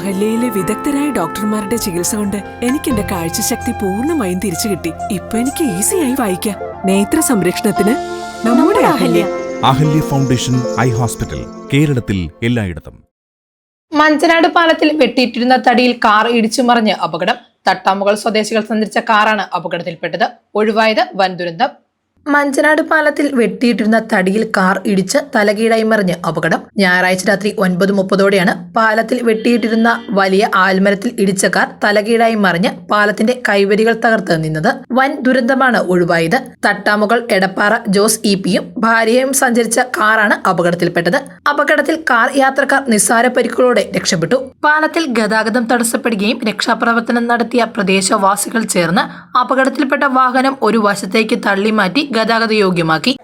അഹല്യയിലെ വിദഗ്ധരായ ഡോക്ടർമാരുടെ ചികിത്സ കൊണ്ട് എനിക്ക് എന്റെ കാഴ്ചശക്തി പൂർണമായും തിരിച്ചു കിട്ടി. ഇപ്പൊ എനിക്ക് ഈസിയായി വായിക്കാം. നേത്ര സംരക്ഷണത്തിന് നമ്മുടെ Ahalya. Ahalya. Foundation eye hospital കേരളത്തിൽ എല്ലായിടത്തും. മഞ്ചനാട് പാലത്തിൽ വെട്ടിയിട്ടിരുന്ന തടിയിൽ കാർ ഇടിച്ചു മറിഞ്ഞ് അപകടം. തട്ടാമുകൾ സ്വദേശികൾ സഞ്ചരിച്ച കാറാണ് അപകടത്തിൽപ്പെട്ടത്. ഒഴിവായത് വൻ ദുരന്തം മഞ്ചനാട് പാലത്തിൽ വെട്ടിയിട്ടിരുന്ന തടിയിൽ കാർ ഇടിച്ച് തലകീഴായി മറിഞ്ഞ് അപകടം. ഞായറാഴ്ച രാത്രി ഒൻപത് മുപ്പതോടെയാണ് പാലത്തിൽ വെട്ടിയിട്ടിരുന്ന വലിയ ആൽമരത്തിൽ ഇടിച്ച കാർ തലകീഴായി മറിഞ്ഞ് പാലത്തിന്റെ കൈവരികൾ തകർത്ത് നിന്നത്. വൻ ദുരന്തമാണ് ഒഴിവായത്. തട്ടാമുകൾ എടപ്പാറ ജോസ് ഇ പിയും ഭാര്യയും സഞ്ചരിച്ച കാറാണ് അപകടത്തിൽപ്പെട്ടത്. അപകടത്തിൽ കാർ യാത്രക്കാർ നിസ്സാര പരിക്കുകളോടെ രക്ഷപ്പെട്ടു. പാലത്തിൽ ഗതാഗതം തടസ്സപ്പെടുകയും രക്ഷാപ്രവർത്തനം നടത്തിയ പ്രദേശവാസികൾ ചേർന്ന് അപകടത്തിൽപ്പെട്ട വാഹനം ഒരു വശത്തേക്ക് തള്ളി മാറ്റി ഗതാഗത യോഗ്യമാക്കി.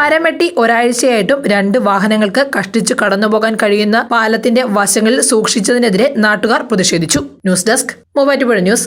മരം വെട്ടി ഒരാഴ്ചയായിട്ടും രണ്ട് വാഹനങ്ങൾക്ക് കഷ്ടിച്ചു കടന്നുപോകാൻ കഴിയുന്ന പാലത്തിന്റെ വശങ്ങളിൽ സൂക്ഷിച്ചതിനെതിരെ നാട്ടുകാർ പ്രതിഷേധിച്ചു. News desk Muvattupuzha news.